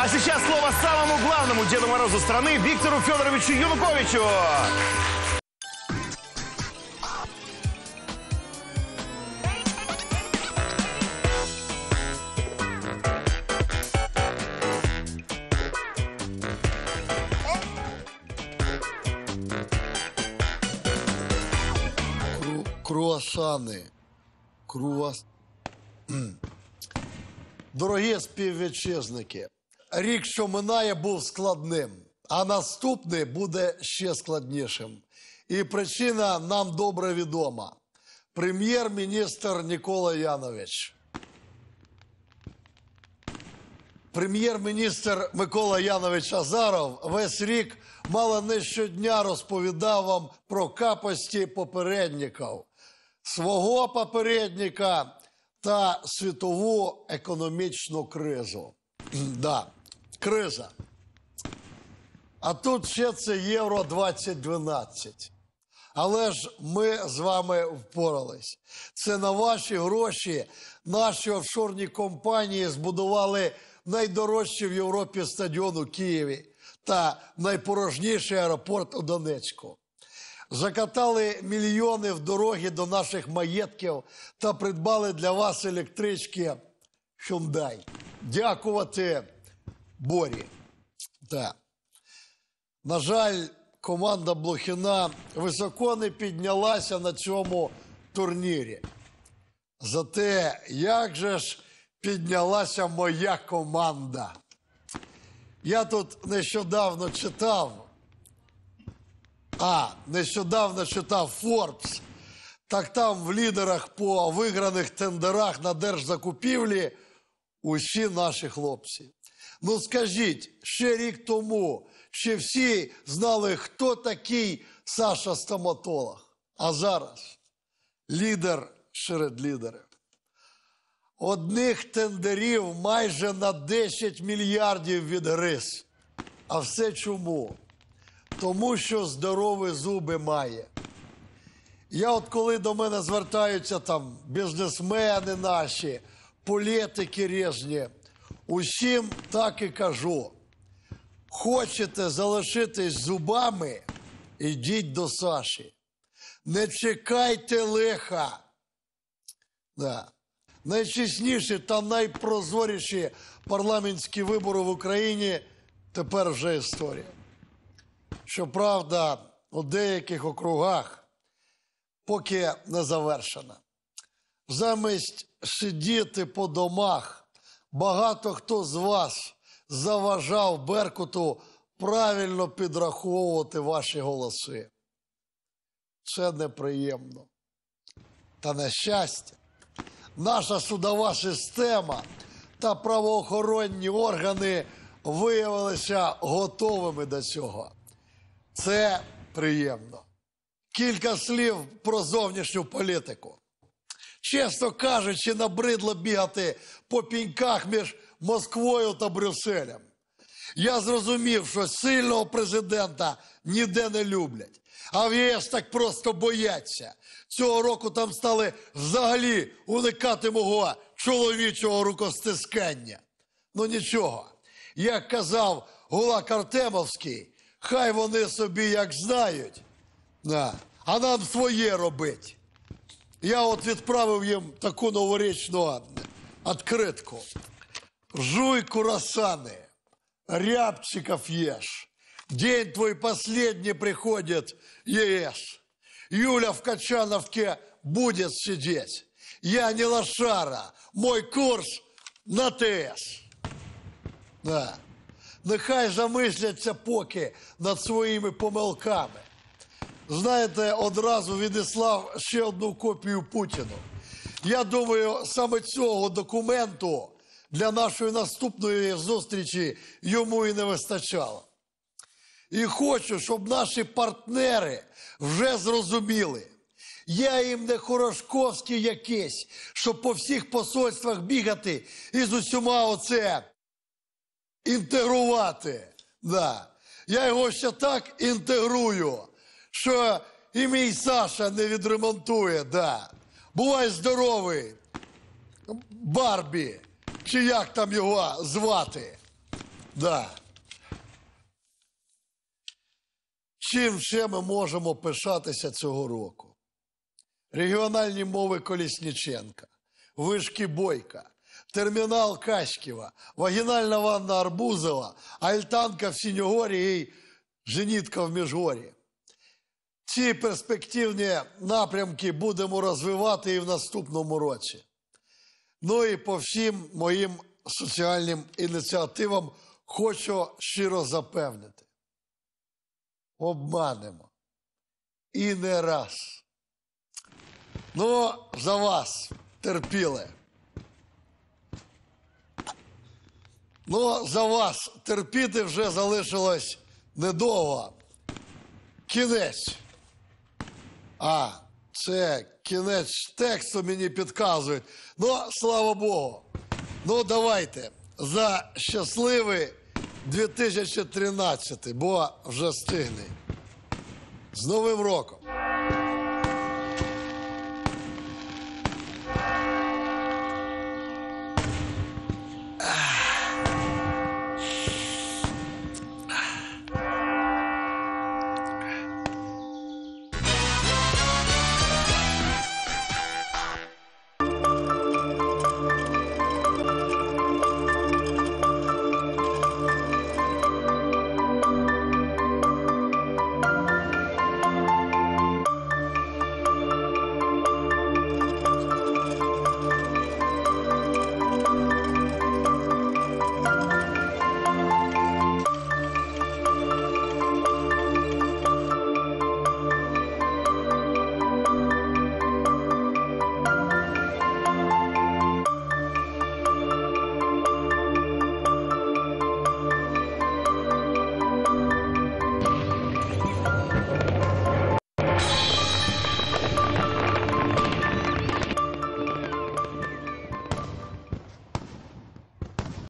А сейчас слово самому главному Деду Морозу страны Виктору Федоровичу Януковичу. Кру, круасани. Круас... Дорогі співвітчизники, рік, що минає, був складним, а наступний буде ще складнішим. І причина нам добре відома. Прем'єр-міністр Нікола Янович. Прем'єр-міністр Микола Янович Азаров весь рік мало не щодня розповідав вам про капості попередників, свого попередника та світову економічну кризу. да, криза. А тут ще це Євро 2012. Але ж ми з вами впорались. Це на ваші гроші наші офшорні компанії збудували найдорожчий в Європі стадіон у Києві та найпорожніший аеропорт у Донецьку. Закатали мільйони в дороги до наших маєтків та придбали для вас електрички Hyundai. Дякувати Борі. Так. На жаль, команда Блохіна високо не піднялася на цьому турнірі. Зате як же ж піднялася моя команда? Я тут нещодавно читав, а нещодавно читав Forbes, так там в лідерах по виграних тендерах на держзакупівлі усі наші хлопці. Ну скажіть, ще рік тому ще всі знали, хто такий Саша стоматолог. А зараз лідер серед лідерів. Одних тендерів майже на 10 мільярдів відгриз. А все чому? Тому що здорові зуби має. Я от коли до мене звертаються там бізнесмени наші, політики різні, усім так і кажу. Хочете залишитись зубами, ідіть до Саші. Не чекайте лиха. Да. Найчесніші та найпрозоріші парламентські вибори в Україні тепер вже історія. Щоправда, у деяких округах поки не завершена. Замість сидіти по домах, багато хто з вас заважав Беркуту правильно підраховувати ваші голоси. Це неприємно. Та на щастя, наша судова система та правоохоронні органи виявилися готовими до цього. Це приємно. Кілька слів про зовнішню політику. Чесно кажучи, набридло бігати по піньках між Москвою та Брюсселем. Я зрозумів, що сильного президента ніде не люблять. А в ЄС так просто бояться. Цього року там стали взагалі уникати мого чоловічого рукостискання. Ну нічого, як казав Гулак Артемовський, хай вони собі як знають, а нам своє робить. Я от відправив їм таку новорічну відкритку. Жуй курасаны, рябчиков ешь. День твой последний приходит, ЕС. Юля в Качановке будет сидеть. Я не лошара, мой курс на ТС. Да. Нехай замисляться поки над своїми помилками. Знаєте, одразу відіслав ще одну копію Путіну. Я думаю, саме цього документу для нашої наступної зустрічі йому і не вистачало. І хочу, щоб наші партнери вже зрозуміли. Я їм не Хорошковський якийсь, щоб по всіх посольствах бігати і з усіма оце інтегрувати. Да. Я його ще так інтегрую, що і мій Саша не відремонтує. Да. Бувай здоровий, Барбі, чи як там його звати. Да. Чим ще ми можемо пишатися цього року? Регіональні мови Колісніченка, вишки Бойка, термінал Качківа, вагінальна ванна Арбузова, Альтанка в Сіньогорі і Женітка в Міжгорі. Ці перспективні напрямки будемо розвивати і в наступному році. Ну і по всім моїм соціальним ініціативам хочу щиро запевнити. Обманемо. І не раз. Ну, за вас терпіли. Ну, за вас терпіти вже залишилось недовго. Кінець. А, це кінець тексту мені підказують. Ну, слава Богу. Ну, давайте за щасливий 2013, бо вже стигне. З Новим роком!